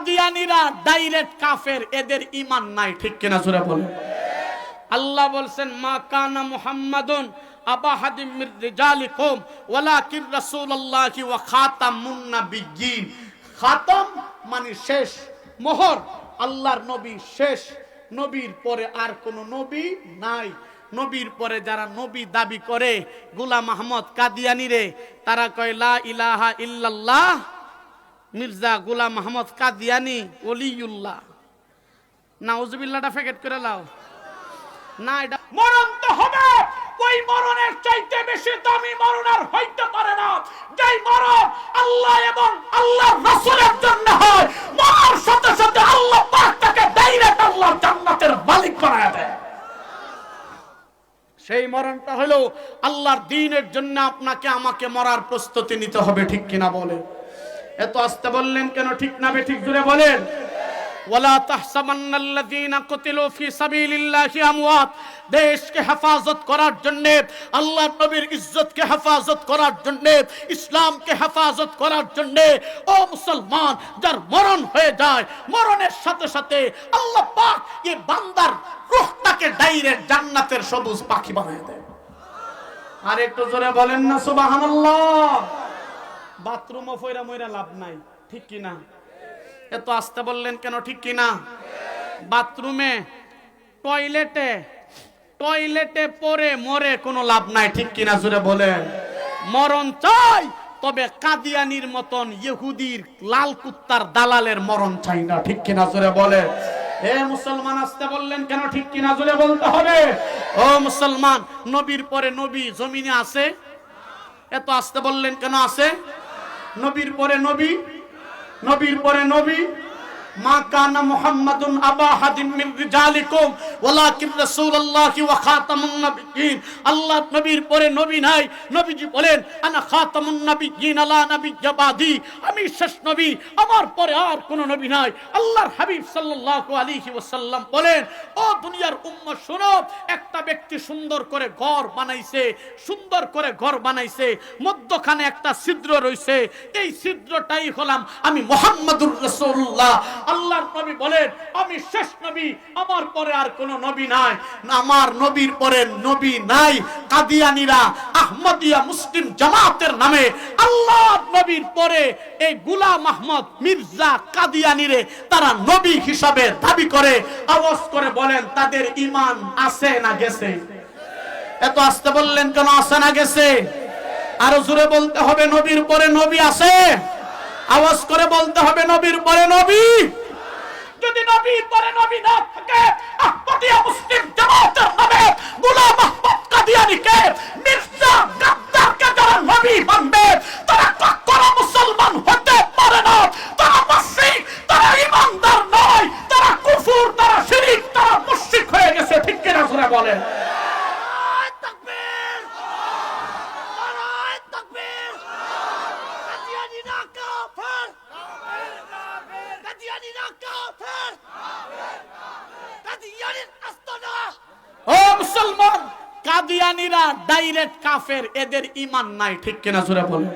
কাদিয়ানিরা direct কাফের, এদের ইমান নাই, ঠিক কিনা জোরে বলে আল্লাহ বলছেন, মা কানা মুহাম্মাদুন আবা হাদিম মির রিজালিকুম, ওয়ালাকিন রাসূলুল্লাহি ওয়া খাতামুন নাবিয়্যিন খাতাম মানে শেষ, মোহর, আল্লাহর নবী শেষ। নবীর পরে আর কোন নবী নাই। নবীর পরে যারা নবী দাবি করে, গুলাম আহমদ কাদিয়ানি রে তারা কয়, লা ইলাহা ইল্লাল্লাহ। মির্জা গুলাম আহমদ কাদিয়ানি ওলিউল্লাহ নাউজুবিল্লাহটা ফেকেট করে লাও। না, এটা মরণ তো হবে। ওই মরণের চাইতে বেশি দামি মরণ আর হইতে পারে না। যেই মরণ আল্লাহ এবং আল্লাহর রাসূলের জন্য হয়, মরার সাথে সাথে আল্লাহ পাক তাকে ডাইরেক্ট আল্লাহর জান্নাতের মালিক বানায় দেয়। সেই মরণটা হলো আল্লাহর দ্বীনের জন্য আপনাকে আমাকে মরার প্রস্তুতি নিতে হবে, ঠিক কিনা বলে এত আস্তে বললেন কেন? ঠিক না বে ঠিক জুড়ে বলেন। ওয়ালা তাহসাবান্নাল্লাযীনা কুতিলু ফি সাবিলিল্লাহি আমওয়াত। দেশকে হেফাজত করার জন্য আল্লাহর নবীর ইজ্জতকে হেফাজত করার জন্য ইসলামকে হেফাজত করার জন্য ও মুসলমান যার মরণ হয়ে যায় মরণের সাথে সাথে আল্লাহ পাক এই বান্দার রূহটাকে ডাইরেক্ট জান্নাতের সবুজ পাখি বানায় দেয়। আর একটু জোরে বলেন না সুবহানাল্লাহ। বাথরুমও ফইরা মইরা লাভ নাই, ঠিক কি না? এত আসতে বললেন কেন, ঠিক কি না? বাথরুমে, টয়লেটে টয়লেটে পরে মরে কোনো লাভ নাই, ঠিক কিনা জুড়ে বলেন? মরণ চাই, তবে কাদিয়ানির মতন ইহুদির লাল কুত্তার দালালের মরণ চাই না, ঠিক কিনা জুড়ে বলে এ মুসলমান আসতে বললেন কেন, ঠিক কিনা জুড়ে বলতে হবে? ও মুসলমান, নবীর পরে নবী জমিনে আছে? এত আসতে বললেন কেন আছে? নবীর পরে নবী নবীর পরে নবী ও দুনিয়ার একটা ব্যক্তি সুন্দর করে ঘর বানাইছে, সুন্দর করে ঘর বানাইছে, মধ্যখানে একটা ছিদ্র রইছে। এই ছিদ্রটাই হলাম আমি মোহাম্মদুর রাসূলুল্লাহ। আল্লাহর নবী বলেন, আমি শেষ নবী, আমার পরে আর কোনো নবী নাই। আমার নবীর পরে নবী নাই, কাদিয়ানীরা আহমদিয়া মুসলিম জামাতের নামে আল্লাহর নবীর পরে এই গুলাম আহমদ, মির্জা কাদিয়ানীরে তারা নবী হিসাবে দাবি করে, আওয়াজ করে বলেন, তাদের ইমান আছে না গেছে? এত আসতে বললেন কেন, আছে না গেছে? আরও জোরে বলতে হবে, নবীর পরে নবী আছে? আওয়াজ করে বলতে হবে, নবীর পরে নবী। যদি নবীর পরে নবী না থাকে, আহমদিয়া মুসলিম জামাতের নামে গোলাম আহমদ কাদিয়ানিকে মির্জা গাদ্দারকে যারা নবী মানবে, তারা কখনো মুসলমান হতে পারে না। তারা মুশরিক, তারা ইমানদার নয়, তারা কুফর, তারা শিরিক, তারা মুশরিক হয়ে গেছে, ঠিক কিনা জোরে বলেন। কাদিয়ানিরা ডাইরেক্ট কাফের, এদের ইমান নাই, ঠিক কিনা জোরে বলেন।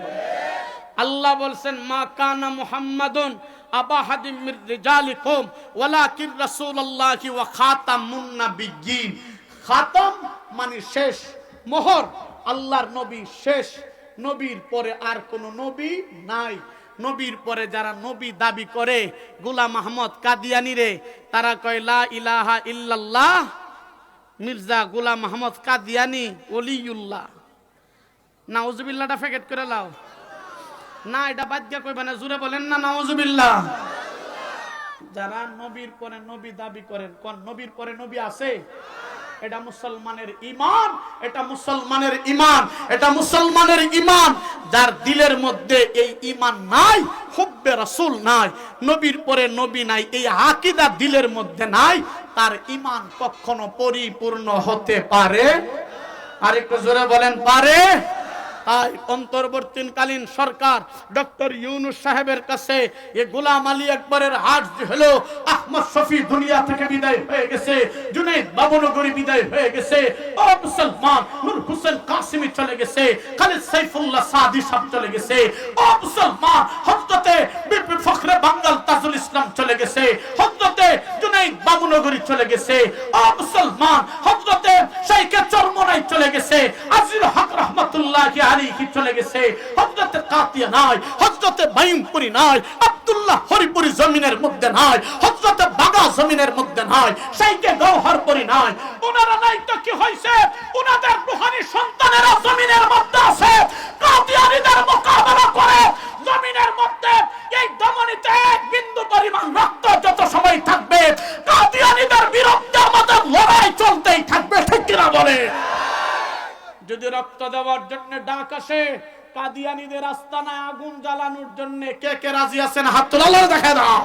আল্লাহ বলছেন, মা কানা মুহাম্মাদুন আবা হাদিম মির রিজালিকুম, ওয়ালাকিন রাসূলুল্লাহি ওয়া খাতামুন নাবিয়্যিন। খাতাম মানে শেষ, মোহর, আল্লাহর নবী শেষ। নবীর পরে আর কোন নবী নাই। নবীর পরে যারা নবী দাবি করে, গুলাম আহমদ কাদিয়ানি রে, তারা কয়, লা ইলাহা ইল্লাল্লাহ। মির্জা গোলাম মাহমদ কাদিয়ানি অলিউল্লাহ। না ওজুবিল্লাটা ফেকেট করে লাও। না, এটা বাদ দিয়া কই না জুড়ে বলেন না না, নাউজুবিল্লাহ। যারা নবীর পরে নবী দাবি করেন, কোন নবীর পরে নবী আছে? এটা মুসলমানের ইমান এটা মুসলমানের ইমান এটা মুসলমানের ইমান যার দিলের মধ্যে এই ইমান নাই, হুব্বে রাসূল নাই, নবীর পরে নবী নাই, এই আকিদা দিলের মধ্যে নাই, তার ইমান কখনো পরিপূর্ণ হতে পারে? আর একটু জোরে বলেন, পারে? তাই অন্তর্বর্তীকালীন সরকার ডক্টর ইউনুস সাহেবের কাছে এ গোলাম আলী আকবরের হাট হলো, আহমদ শফি দুনিয়া থেকে বিদায় হয়ে গেছে জুনাইদ বাবনগরী বিদায় হয়ে গেছে মুসলমান কাসিমি চলে গেছে, খালিদ সাইফুল্লাহ সাদি চলে গেছে ও মুসলমান হযরতে বিপি ফখরে বাঙ্গাল তাজুল ইসলাম চলে গেছে হজরতে জুনাইদ বাবুনগরী চলে গেছে ও মুসলমান হজরতে চরমনাই চলে গেছে, আজির হক রহমাতুল্লাহ আলাইহি চলে গেছে? হজরতে কাতিয়া নাই হজরতে বাইমপুরি নাই, আব্দুল্লাহ হরিপুরি জমিনের মধ্যে নাই হজরতে বাগা জমিনের মধ্যে নাই শাইখে গৌহরপুরি নাই। ওনারা নাই তো কি হইছে? ওনাদের রুহানি সন্তানেরা জমিনের মধ্যে আছে। কাদিয়ানীদের মোকাবেলা করে জমিনের মধ্যে এই দমনিতে এক বিন্দু পরিমাণ রক্ত যত সময় থাকবে যদি রক্ত দেওয়ার জন্য ডাক আসে, কাদিয়ানীদের আস্তানায় আগুন জ্বালানোর জন্য কে কে রাজি আছেন? হাত তোলা দেখা দাও।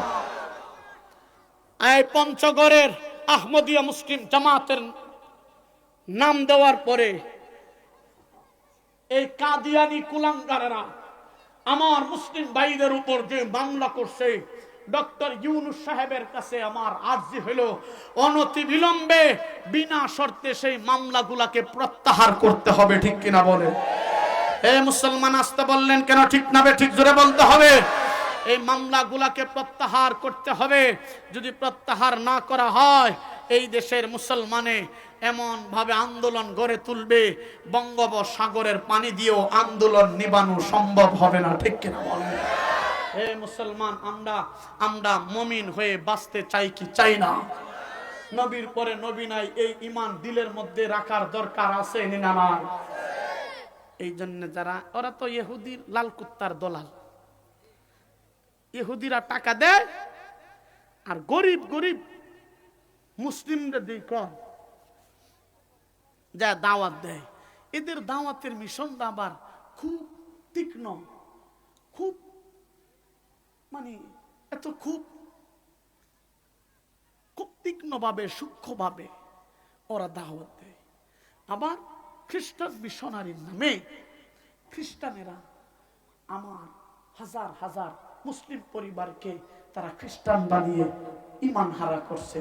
এই পঞ্চগড়ের আহমদিয়া মুসলিম জামাতের নাম দেওয়ার পরে এই কাদিয়ানি কুলাঙ্গারেরা আমার মুসলিম ভাইদের উপর যে মামলা করছে ডক্টর ইউনুস সাহেবের কাছে আমার আর্জি হলো অনতি বিলম্বে বিনা শর্তে সেই মামলাগুলাকে প্রত্যাহার করতে হবে, ঠিক কিনা বলে? এ মুসলমান আসতে বললেন, কেন ঠিক না ঠিক জোরে বলতে হবে। এই মামলাগুলাকে প্রত্যাহার করতে হবে। যদি প্রত্যাহার না করা হয়, এই দেশের মুসলমানে এমন ভাবে আন্দোলন গড়ে তুলবে, বঙ্গোপসাগরের পানি দিয়েও আন্দোলন নিবানো সম্ভব হবে না, ঠিক কিনা বলেন হে মুসলমান, আমরা আমরা মমিন হয়ে বাঁচতে চাই কি চাই না? নবীর পরে নবী নাই, এই ইমান দিলের মধ্যে রাখার দরকার আছে এই জন্য যারা, ওরা তো ইহুদির লাল কুত্তার দলাল। ইহুদিরা টাকা দেয় আর গরিব গরিব মুসলিমরা দিই কম। যা দাওয়াত দেয়। এদের দাওয়াতের মিশনটা আবার খুব তীক্ষ্ণ, খুব মানে এত খুব খুব তীক্ষ্ণভাবে, সূক্ষ্মভাবে ওরা দাওয়াত দেয়। আবার খ্রিস্টান মিশনারির নামে খ্রিস্টানেরা আমার হাজার হাজার মুসলিম পরিবারকে তারা খ্রিস্টান বানিয়ে ইমান হারা করছে।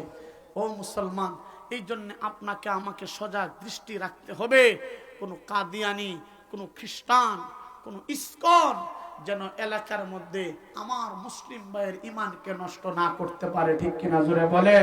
ও মুসলমান, এই জন্য আপনাকে আমাকে সজাগ দৃষ্টি রাখতে হবে। কোনো কাদিয়ানি, কোনো খ্রিস্টান, কোনো ইস্কন যেন এলাকার মধ্যে আমার মুসলিম ভাইয়ের ইমানকে নষ্ট না করতে পারে, ঠিক কিনা জোরে বলে